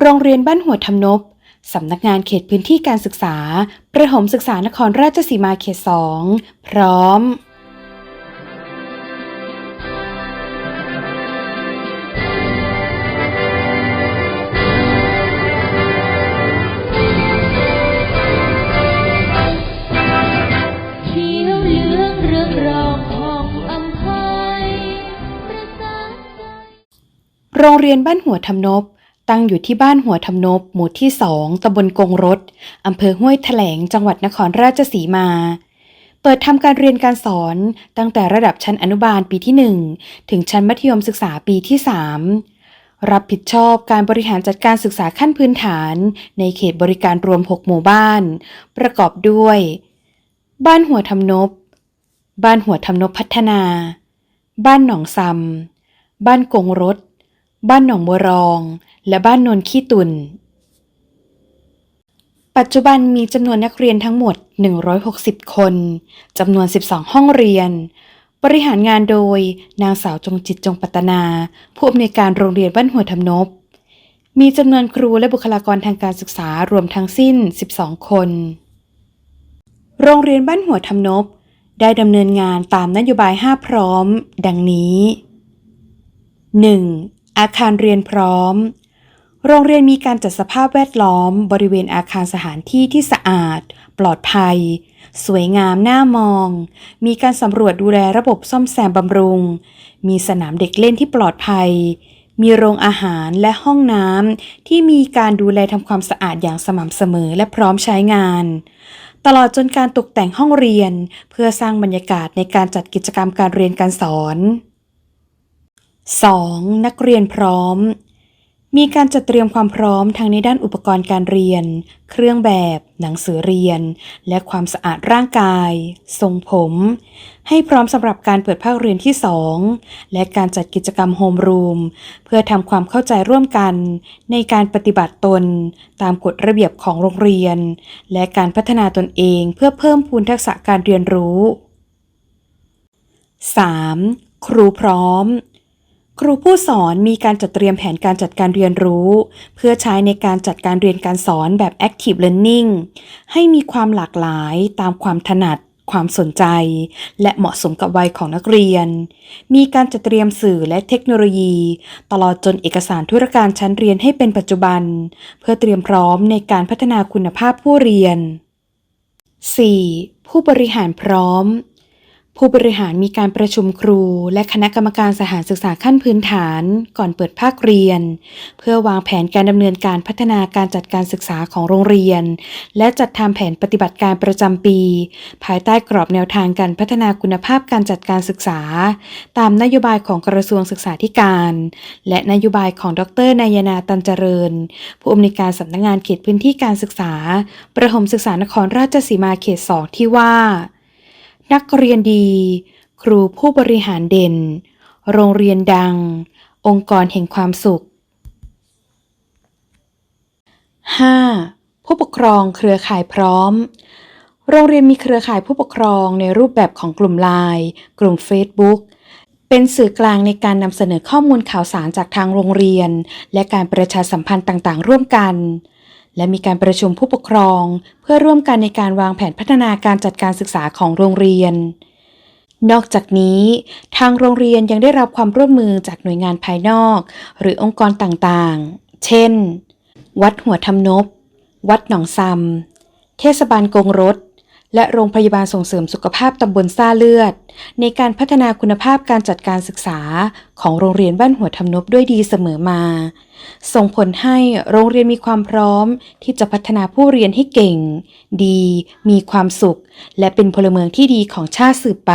โรงเรียนบ้านหัวทำนบสำนักงานเขตพื้นที่การศึกษา ประถมศึกษานครราชสีมาเขตสองพร้อมเขียวเหลืองเรืองรองผ่องอำไพประสานใจ โรงเรียนบ้านหัวทำนบ ตั้งอยู่ที่บ้านหัวทำนบ หมู่ที่สองตำบลกงรถอำเภอห้วยแถลง จังหวัดนครราชสีมา เปิดทำการเรียนการสอนตั้งแต่ระดับชั้นอนุบาลปีที่ 1 ถึงชั้นมัธยมศึกษาปีที่ 3 รับผิดชอบการบริหารจัดการศึกษาขั้นพื้นฐาน ในเขตบริการรวม 6 หมู่บ้าน ประกอบด้วย บ้านหัวทำนบ บ้านหัวทำนบพัฒนา บ้านหนองซำบ้านกงรถ บ้านหนองบัวรอง และบ้านนนขี้ตุน ปัจจุบันมีจำนวนนักเรียนทั้งหมด 160 คน จำนวน 12 ห้องเรียน บริหารงานโดยนางสาวจงจิตจงปัตนา ผู้อำนวยการโรงเรียนบ้านหัวทำนบ มีจำนวนครูและบุคลากรทางการศึกษารวมทั้งสิ้น 12 คน โรงเรียนบ้านหัวทำนบได้ดำเนินงานตามนโยบาย 5 พร้อม ดังนี้ 1. อาคารเรียนพร้อม โรงเรียนมีการจัดสภาพแวดล้อม บริเวณอาคารสถานที่ที่สะอาด ปลอดภัย สวยงามน่ามอง มีการสำรวจดูแลระบบซ่อมแซมบำรุง มีสนามเด็กเล่นที่ปลอดภัย มีโรงอาหารและห้องน้ำที่มีการดูแลทำความสะอาดอย่างสม่ำเสมอและพร้อมใช้งาน ตลอดจนการตกแต่งห้องเรียน เพื่อสร้างบรรยากาศในการจัดกิจกรรมการเรียนการสอน 2. นักเรียนพร้อม มีการจัดเตรียมความพร้อมทั้งในด้านอุปกรณ์การเรียน เครื่องแบบ หนังสือเรียน และความสะอาดร่างกาย ทรงผม ให้พร้อมสำหรับการเปิดภาคเรียนที่ 2 และการจัดกิจกรรมโฮมรูม เพื่อทำความเข้าใจร่วมกัน ในการปฏิบัติตน ตามกฎระเบียบของโรงเรียน และการพัฒนาตนเองเพื่อเพิ่มพูนทักษะการเรียนรู้ 3. ครูพร้อม ครูผู้สอนมีการจัดเตรียมแผนการจัดการเรียนรู้ เพื่อใช้ในการจัดการเรียนการสอนแบบ Active Learning ให้มีความหลากหลายตามความถนัด ความสนใจ และเหมาะสมกับวัยของนักเรียน มีการจัดเตรียมสื่อและเทคโนโลยี ตลอดจนเอกสารธุรการชั้นเรียนให้เป็นปัจจุบัน เพื่อเตรียมพร้อมในการพัฒนาคุณภาพผู้เรียน 4. ผู้บริหารพร้อม ผู้บริหารมีการประชุมครู และคณะกรรมการสถานศึกษาขั้นพื้นฐาน ก่อนเปิดภาคเรียน เพื่อวางแผนการดำเนินการพัฒนาการจัดการศึกษาของโรงเรียน และจัดทำแผนปฏิบัติการประจำปี ภายใต้กรอบแนวทางการพัฒนาคุณภาพการจัดการศึกษา ตามนโยบายของกระทรวงศึกษาธิการ และนโยบายของดรนายนาตันเจริญ ผู้อำนวยการสำนักงานเขตพื้นที่การศึกษา ประถมศึกษานครราชสีมาเขตสองที่ว่า นักเรียนดี ครูผู้บริหารเด่น โรงเรียนดัง องค์กรแห่งความสุข 5. ผู้ปกครองเครือข่ายพร้อม โรงเรียนมีเครือข่ายผู้ปกครองในรูปแบบของกลุ่มไลน์กลุ่ม Facebook เป็นสื่อกลางในการนำเสนอข้อมูลข่าวสารจากทางโรงเรียน และการประชาสัมพันธ์ต่างๆ ร่วมกัน และมีการประชุมผู้ปกครอง เพื่อร่วมกันในการวางแผนพัฒนาการจัดการศึกษาของโรงเรียน นอกจากนี้ ทางโรงเรียนยังได้รับความร่วมมือจากหน่วยงานภายนอก หรือองค์กรต่างๆ เช่น วัดหัวทำนบ วัดหนองซำเทศบาลกงรถ และโรงพยาบาลส่งเสริมสุขภาพตำบลซ่าเลือด ในการพัฒนาคุณภาพการจัดการศึกษาของโรงเรียนบ้านหัวทำนบด้วยดีเสมอมา ส่งผลให้โรงเรียนมีความพร้อมที่จะพัฒนาผู้เรียนให้เก่ง ดี มีความสุข และเป็นพลเมืองที่ดีของชาติสืบไป